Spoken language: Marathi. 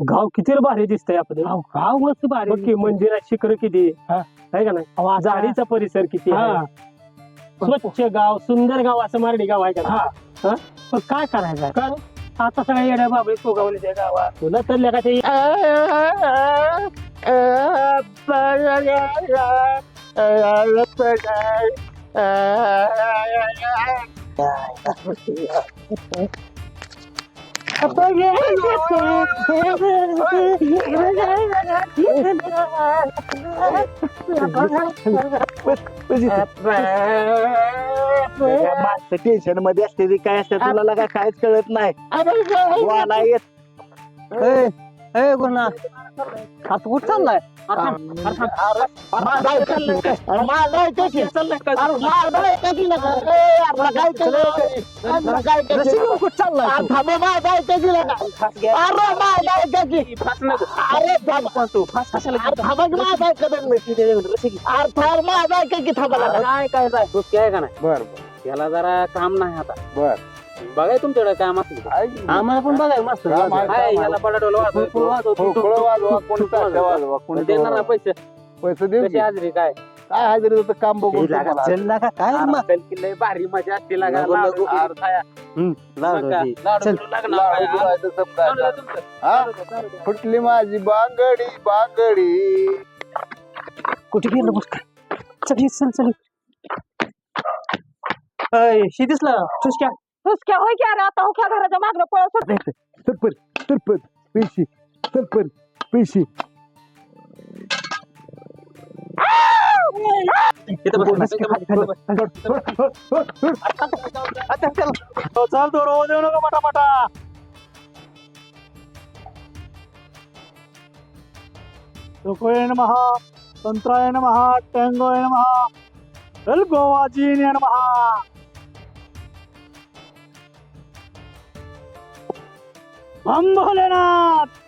गाव किती भारी दिसतंय आपलं अहो, गाव मस्त भारी बघ की मंदिरात शिखर किती हा. आहे का नाही अहो, आता- झाडीचा परिसर किती हा. स्वच्छ गाव सुंदर गाव असं मारडी गाव आहे का नाही? हा. पण काय करायचं काय? आता सगळ्या येड्या बाबळी पोगावले त्या गावात तुला तर लेका ते टेन्शनमध्ये असते ती काय असते तुला लगा काहीच कळत नाही वाला येत ए गुन्हा आता कुठं चाललाय माझा ऐका की. अरे माझा ऐका की. अरे माझा ऐका की नका. ए, आपला काय केलं? आपला काय केलं? कुठं चाललाय अरे थांबा, माझा की. अरे माझा थांबा. अरे थांबा की माझा. अरे थांब, माझा की थांबा. काय काय काय का नाही बर याला जरा काम नाही आता बर बघाय तुमच्याकडे काम असलं आम्हाला पण बघाय मस्त. काय याला पडाडोल फुलफुल वाजवतो. देणार ना पैसे पैसे देऊ कशी हाजरी काय काय हजेरी होतं काम तुम्हाला. चल का काय अरे मग? अक्कल की लय भारी मजा असते लागा नको, लाडू नको. बिडू खाया. लाडू बघा, दे. लाडू चल. बिडू लागणार काय? चालू आहे तुमचं. हा? चालू आहे, चालू आहे. फुटली माझी बांगडी बांगडी कुठे गेलं बस चल ये, चल चल अय, शी दिसलं चुसक्या हुसक्या होय की अरे आता हुक्या घराच्या मागणं पळत होते. सरपण सरपण पैसे सरपण पैसे इथं बस, बस, इथं बस, इथं बस. चाल तो रोज येऊ नका मटामटा सुकोय नमः तंत्राय नमः टँगोय नमः एल गोवाजीन नमः. ভোলেনাথ